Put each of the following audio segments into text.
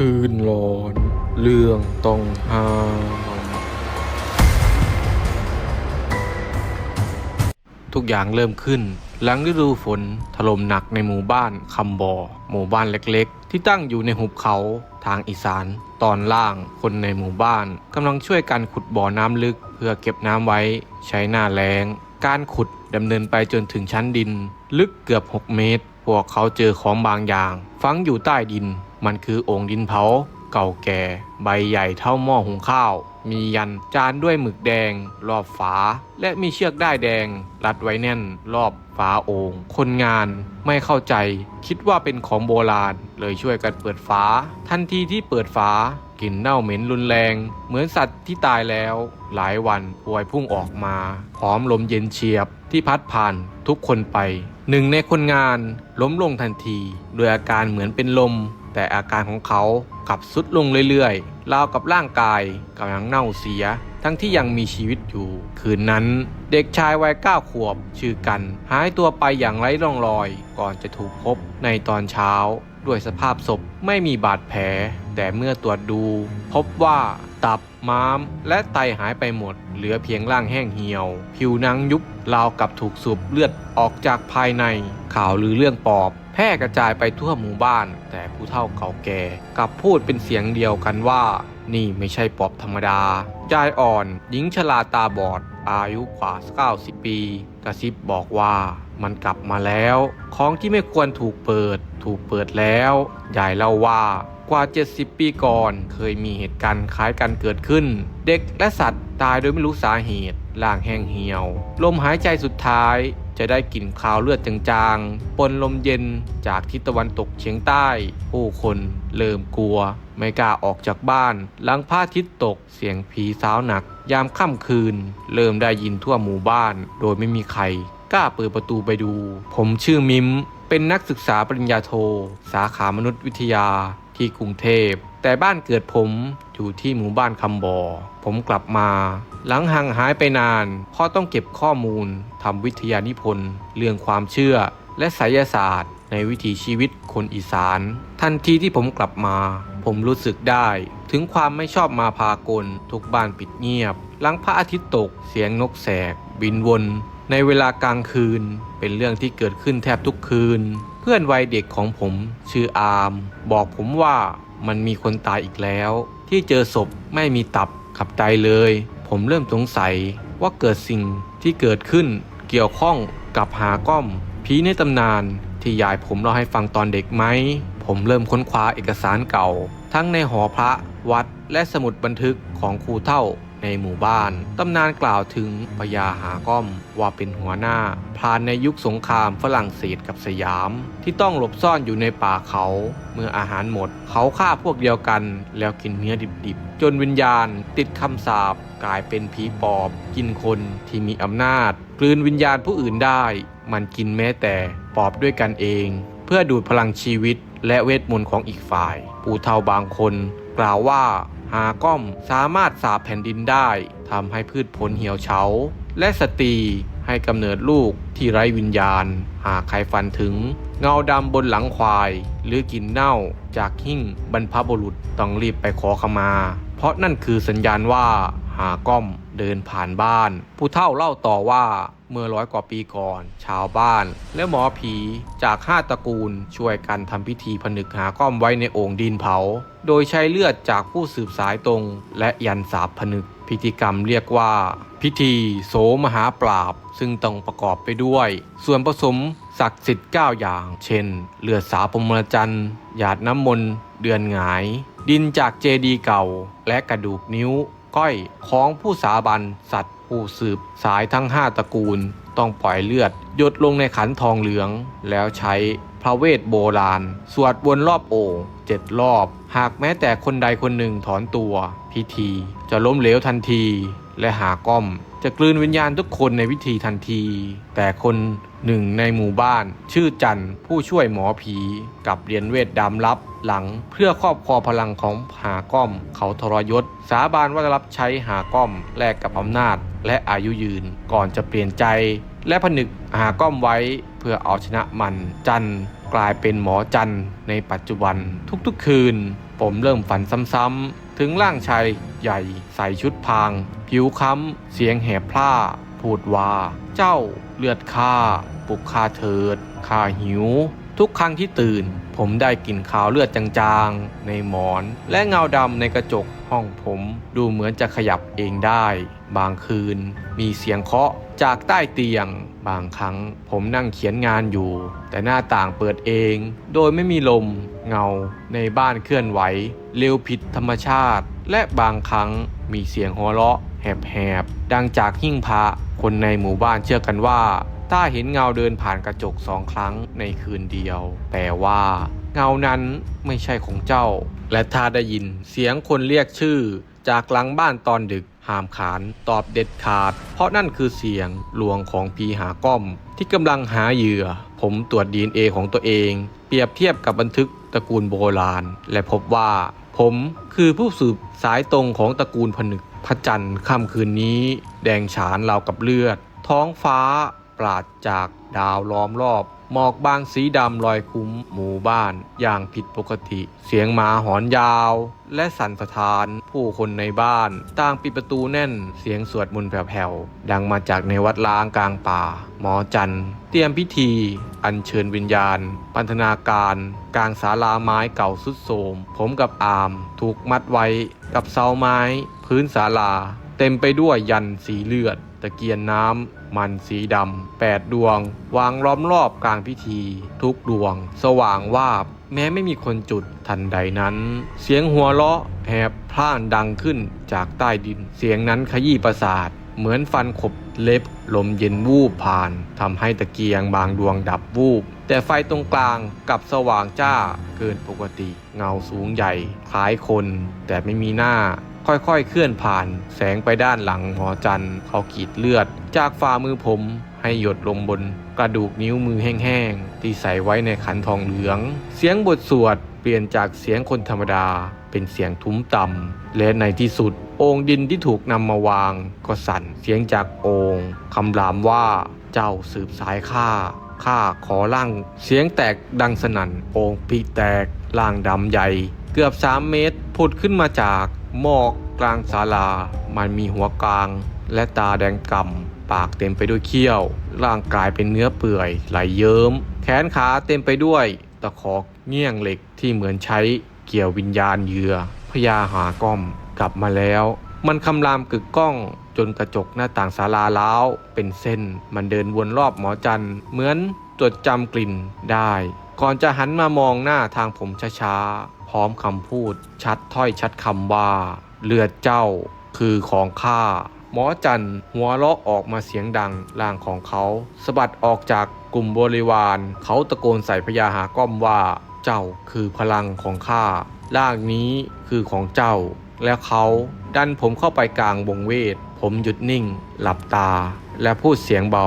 คืนร้อน เรื่องต้องห้ามทุกอย่างเริ่มขึ้น หลังฤดูฝนถล่มหนักในหมู่บ้านคำบอ่อหมู่บ้านเล็กๆ ที่ตั้งอยู่ในหุบเขาทางอีสาน ตอนล่างคนในหมู่บ้านกำลังช่วยกันขุดบ่อน้ำลึก เพื่อเก็บน้ำไว้ใช้หน้าแล้ง การขุดดำเนินไปจนถึงชั้นดิน ลึกเกือบ 6 เมตร พวกเขาเจอของบางอย่าง ฝังอยู่ใต้ดิน มันคือโอ่งดินเผา เก่าแก่ ใบใหญ่เท่าหม้อหุงข้าว มียันจานด้วยหมึกแดง รอบฝา และมีเชือกด้ายแดง รัดไว้แน่น รอบฝาโอ่งคนงานไม่เข้าใจ คิดว่าเป็นของโบราณ เลยช่วยกันเปิดฝา ทันทีที่เปิดฝากลิ่นเน่าเหม็นรุนแรง เหมือนสัตว์ที่ตายแล้ว หลายวันพวยพุ่งออกมา พร้อมลมเย็นเฉียบที่พัดผ่านทุกคนไป หนึ่งในคนงานล้มลงทันที โดยอาการเหมือนเป็นลม แต่อาการของเขากลับสุดลงเรื่อยๆราวกับร่างกายกำลังเน่าเสีย ทั้งที่ยังมีชีวิตอยู่ คืนนั้นเด็กชายวัยเก้าขวบ ชื่อกัน หายตัวไปอย่างไร้ร่องรอย ก่อนจะถูกพบในตอนเช้า ด้วยสภาพศพไม่มีบาดแผล แต่เมื่อตรวจดู พบว่าตับม้าม และไตหายไปหมด เหลือเพียงร่างแห้งเหี่ยว ผิวหนังยุบราวกับถูกสูบเลือดออกจากภายใน ข่าวลือเรื่องปอบ แพร่กระจายไปทั่วหมู่บ้าน แต่ผู้เฒ่าเก่าแก่กลับพูดเป็นเสียงเดียวกันว่า นี่ไม่ใช่ปอบธรรมดายายอ่อนหญิงชราตาบอด อายุกว่า 90 ปี กระซิบบอกว่ามันกลับมาแล้ว ของที่ไม่ควรถูกเปิด ถูกเปิดแล้วยายเล่าว่ากว่า 70 ปีก่อนเคยมีเหตุการณ์คล้ายกันเกิดขึ้น เด็กและสัตว์ตายโดยไม่รู้สาเหตุร่างแห้งเหี่ยว ลมหายใจสุดท้าย จะได้กลิ่นคาวเลือดจางๆ ปนลมเย็นจากทิศตะวันตกเฉียงใต้ ผู้คนเริ่มกลัว ไม่กล้าออกจากบ้าน หลังพระอาทิตย์ตกเสียงผีสาวหนัก ยามค่ำคืน เริ่มได้ยินทั่วหมู่บ้าน โดยไม่มีใครกล้าเปิดประตูไปดู ผมชื่อมิม เป็นนักศึกษาปริญญาโท สาขามนุษยวิทยา ที่กรุงเทพ แต่บ้านเกิดผมอยู่ที่หมู่บ้านคำบอ่อผมกลับมา หลังห่างหายไปนานพราะต้องเก็บข้อมูลทำวิทยานิพนธ์เรื่องความเชื่อและไสยศาสตร์ ในวิถีชีวิตคนอีสาน ทันทีที่ผมกลับมา ผมรู้สึกได้ ถึงความไม่ชอบมาพากลทุกบ้านปิดเงียบ หลังพระอาทิตย์ตกเสียงนกแสก บินวน ในเวลากลางคืน เป็นเรื่องที่เกิดขึ้นแทบทุกคืน พื่อนวัยเด็กของผมชื่ออาร์มบอกผมว่ามันมีคนตายอีกแล้ว ที่เจอศพไม่มีตับขับไตเลย ผมเริ่มสงสัยว่าเกิดสิ่งที่เกิดขึ้นเกี่ยวข้องกับหาก้อมผีในตำนานที่ยายผมเล่าให้ฟังตอนเด็กไหม ผมเริ่มค้นคว้าเอกสารเก่า ทั้งในหอพระวัดและสมุดบันทึกของครูเท่า ในหมู่บ้าน ตำนานกล่าวถึงพญาหาก้อมว่าเป็นหัวหน้าพรานในยุคสงครามฝรั่งเศสกับสยาม ที่ต้องหลบซ่อนอยู่ในป่าเขา เมื่ออาหารหมด เขาฆ่าพวกเดียวกัน แล้วกินเนื้อดิบๆ จนวิญญาณ ติดคำสาปกลายเป็นผีปอบ กินคนที่มีอำนาจ กลืนวิญญาณผู้อื่นได้ มันกินแม้แต่ปอบด้วยกันเอง เพื่อดูดพลังชีวิตและเวทมนต์ของอีกฝ่าย ปู่เฒ่าบางคน กล่าวว่า หาก้อมสามารถสาบแผ่นดินได้ทำให้พืชผลเหี่ยวเฉา และสตรีให้กำเนิดลูกที่ไร้วิญญาณ หากใครฝันถึง เงาดำบนหลังควาย หรือกลิ่นเน่าจากหิ้งบรรพบุรุษต้องรีบไปขอขมา เพราะนั่นคือสัญญาณว่าหาก้อมเดินผ่านบ้าน ผู้เฒ่าเล่าต่อว่า เมื่อร้อยกว่าปีก่อน ชาวบ้าน และหมอผีจากห้าตระกูลช่วยกันทำพิธีผนึกหาก้อมไว้ในโอ่งดินเผา โดยใช้เลือดจากผู้สืบสายตรง และยันสาบผนึก พิธีกรรมเรียกว่า พิธีโสมหาปราบ ซึ่งต้องประกอบไปด้วย ส่วนผสมศักดิ์สิทธิ์9อย่าง เช่น เลือดสาพรมจันทร์หยาดน้ำมนต์เดือนหงาย ดินจากเจดีย์เก่า และกระดูกนิ้ว ก้อยของผู้สาบันสัตว์ผู้สืบสายทั้ง 5 ตระกูล ต้องปล่อยเลือด หยดลงในขันทองเหลือง แล้วใช้พระเวทโบราณ สวดวนรอบโอ่งเจ็ดรอบ หากแม้แต่คนใดคนหนึ่งถอนตัว พิธีจะล้มเหลวทันที และหาก้อม จะกลืนวิญญาณทุกคนในวิธีทันที แต่คนหนึ่งในหมู่บ้าน ชื่อจันผู้ช่วยหมอผีกับเรียนเวทดำลับหลังเพื่อครอบครองพลังของหาก้อม เขาทรยศ สาบานว่าจะรับใช้หาก้อมแลกกับอำนาจ และอายุยืนก่อนจะเปลี่ยนใจ และผนึกหาก้อมไว้เพื่อเอาชนะมัน จันกลายเป็นหมอจันในปัจจุบันทุกๆคืน ผมเริ่มฝันซ้ำๆ ถึงร่างชายใหญ่ใส่ชุดพาง ผิวค้ำ เสียงแหบพร่า พูดว่า เจ้าเลือดข้าปลุกข้าเถิดข้าหิว ทุกครั้งที่ตื่น ผมได้กลิ่นขาวเลือดจางๆ ในหมอน และเงาดำในกระจกห้องผม ดูเหมือนจะขยับเองได้ บางคืน มีเสียงเคาะ จากใต้เตียง บางครั้งผมนั่งเขียนงานอยู่ แต่หน้าต่างเปิดเอง โดยไม่มีลม เงา ในบ้านเคลื่อนไหว เร็วผิดธรรมชาติ และบางครั้งมีเสียงหัวเราะ แหบๆ ดังจากหิ้งพระ คนในหมู่บ้านเชื่อกันว่า ถ้าเห็นเงาเดินผ่านกระจกสองครั้งในคืนเดียวแต่ว่า เงานั้นไม่ใช่ของเจ้า และถ้าได้ยินเสียงคนเรียกชื่อ จากหลังบ้านตอนดึก ห้ามขานตอบเด็ดขาด เพราะนั่นคือเสียงลวงของพีหาก้อม ที่กำลังหาเหยื่อ ผมตรวจ DNA ของตัวเอง เปรียบเทียบกับบันทึกตระกูลโบราณ และพบว่า ผมคือผู้สืบสายตรงของตระกูลผนึกพระจันทร์ค่ำคืนนี้ แดงฉานราวกับเลือด ท้องฟ้าปราดจากดาวล้อมรอบ หมอกบางสีดำลอยคุ้มหมู่บ้าน อย่างผิดปกติ เสียงหมาหอนยาว และสั่นสะท้าน ผู้คนในบ้านต่างปิดประตูแน่น เสียงสวดมนต์แผ่วๆดังมาจากในวัดล้างกลางป่า หมอจันเตรียมพิธี อัญเชิญวิญญาณ ปันธนาการ กลางศาลาไม้เก่าสุดโทมผมกับอาม ถูกมัดไว้กับเสาไม้ พื้นศาลา เต็มไปด้วยยันสีเลือด ตะเกียนน้ำมันสีดำแปดดวง วางล้อมรอบกลางพิธี ทุกดวง สว่างวาบ แม้ไม่มีคนจุดทันใดนั้น เสียงหัวเราะแหบพล่านดังขึ้นจากใต้ดิน เสียงนั้นขยี้ประสาท เหมือนฟันขบเล็บลมเย็นวูบผ่านทำให้ตะเกียงบางดวงดับวูบ แต่ไฟตรงกลางกลับสว่างจ้าเกินปกติ เงาสูงใหญ่ คล้ายคน แต่ไม่มีหน้า ค่อยๆ เคลื่อนผ่านแสงไปด้านหลังหมอจันเขากรีดเลือด จากฝ่ามือผมให้หยดลงบนกระดูกนิ้วมือแห้งๆ ที่ใส่ไว้ในขันทองเหลือง เสียงบทสวดเปลี่ยนจากเสียงคนธรรมดาเป็นเสียงทุ้มต่ำและในที่สุด โองค์ดินที่ถูกนำมาวาง ก็สั่นเสียงจากโองค์คำรามว่าเจ้าสืบสายข้าข้าขอร่าง เสียงแตกดังสนั่นโองค์ปีแตกร่างดำใหญ่ เกือบ 3 เมตรผุดขึ้นมาจากหมอกกลางศาลา มันมีหัวกลาง และตาแดงก่ำปากเต็มไปด้วยเขี้ยว ร่างกายเป็นเนื้อเปื่อย ไหลเยิ้ม แขนขาเต็มไปด้วยตะขอเงี้ยงเหล็กที่เหมือนใช้เกี่ยววิญญาณเหยื่อพญาหาก้อมกลับมาแล้ว มันคำรามกึกก้องจนกระจกหน้าต่างศาลาล้าวเป็นเส้น มันเดินวนรอบหมอจันเหมือนจดจำกลิ่นได้ ก่อนจะหันมามองหน้าทางผมช้าๆ พร้อมคำพูด ชัดถ้อยชัดคำว่า เลือดเจ้าคือของข้า หมอจันหัวเราะออกมาเสียงดังร่างของเขาสะบัดออกจากกลุ่มบริวาร เขาตะโกนใส่พญาหาก้อมว่า เจ้าคือพลังของข้าร่างนี้คือของเจ้า แล้วเขาดันผมเข้าไปกลางวงเวท ผมหยุดนิ่ง หลับตา และพูดเสียงเบา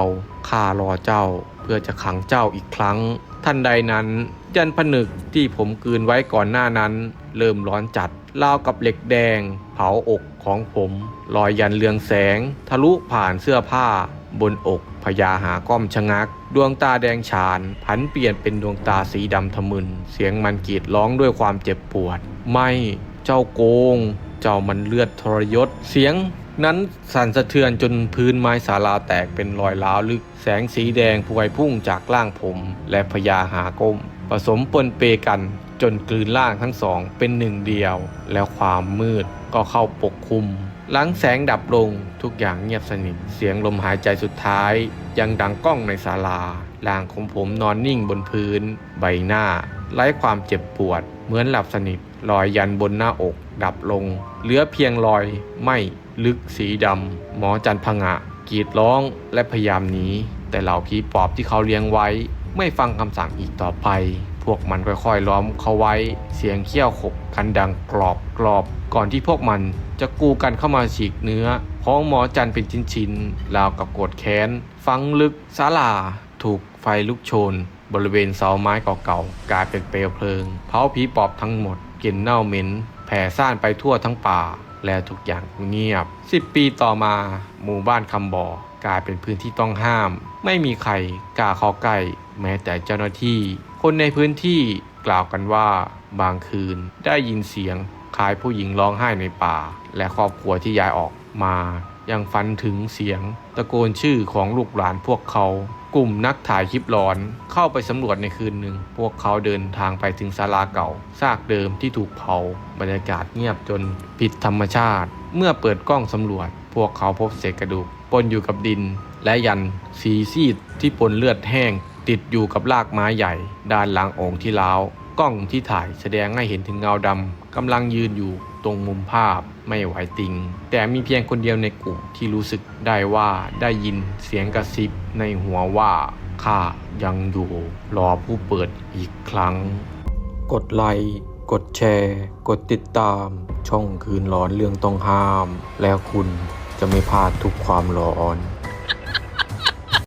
ข้ารอเจ้า เพื่อจะขังเจ้าอีกครั้ง ทันใดนั้นยันผนึกที่ผมกลืนไว้ก่อนหน้านั้น เริ่มร้อนจัดราวกับเหล็กแดง เผาอกของผมรอยยันเรืองแสง ทะลุผ่านเสื้อผ้า บนอกพญาหาก้อมชะงัก ดวงตาแดงฉาน ผันเปลี่ยนเป็นดวงตาสีดำทะมึน เสียงมันกรีดร้องด้วยความเจ็บปวด ไม่เจ้าโกง เจ้ามันเลือดทรยศเสียง นั้นสั่นสะเทือนจนพื้นไม้ศาลาแตกเป็นรอยร้าวลึก แสงสีแดงพวยพุ่งจากร่างผม และพญาหาก้ม ผสมปนเปกันจนกลืนร่างทั้งสองเป็นหนึ่งเดียว แล้วความมืดก็เข้าปกคลุม หลังแสงดับลงทุกอย่างเงียบสนิท เสียงลมหายใจสุดท้าย ยังดังก้องในศาลาร่างของผมนอนนิ่งบนพื้น ใบหน้า ไร้ความเจ็บปวด เหมือนหลับสนิทรอยยันบนหน้าอก ดับลง เหลือเพียงรอยไหม่ ลึกสีดำหมอจันพงะกรีดร้องและพยายามหนีแต่เหล่าผีปอบที่เขาเลี้ยงไว้ ไม่ฟังคำสั่งอีกต่อไป พวกมันค่อยๆล้อมเขาไว้ เสียงเขี้ยวขบกันดังกรอบกรอบ ก่อนที่พวกมันจะกูกันเข้ามาฉีกเนื้อของหมอจันเป็นชิ้นๆราวกับโกรธแค้น ฟังลึกศาลาถูกไฟลุกโชน บริเวณเสาไม้เก่าๆกลายเป็นเปลวเพลิง เผาผีปอบทั้งหมดกลิ่นเน่าเหม็นแผ่ซ่านไปทั่วทั้งป่า และทุกอย่างเงียบ 10 ปีต่อมา หมู่บ้านคำบ่อกลายเป็นพื้นที่ต้องห้าม ไม่มีใครกล้าเข้าใกล้แม้แต่เจ้าหน้าที่ คนในพื้นที่กกล่าวกันว่าบางคืนได้ยินเสียงคล้ายผู้หญิงร้องไห้ในป่า และครอบครัวที่ย้ายออกมา ยังฝันถึงเสียง ตะโกนชื่อของลูกหลานพวกเขา กลุ่มนักถ่ายคลิปหลอนเข้าไปสำรวจในคืนหนึ่ง พวกเขาเดินทางไปถึงศาลาเก่า ซากเดิมที่ถูกเผา บรรยากาศเงียบจนผิดธรรมชาติ เมื่อเปิดกล้องสำรวจ พวกเขาพบเศษกระดูกปนอยู่กับดิน และยันสีซีดที่ปนเลือดแห้ง ติดอยู่กับรากไม้ใหญ่ ด้านหลังองค์ที่ล้าวกล้องที่ถ่ายแสดงให้เห็นถึงเงาดำกำลังยืนอยู่ รงมุมภาพไม่ไหวติง แต่มีเพียงคนเดียวในกลุ่มที่รู้สึกได้ว่าได้ยินเสียงกระซิบในหัวว่าข้ายังอยู่รอผู้เปิดอีกครั้ง กดไลค์ กดแชร์ กดติดตาม ช่องคืนหลอนเรื่องต้องห้าม แล้วคุณจะไม่พลาดทุกความหลอน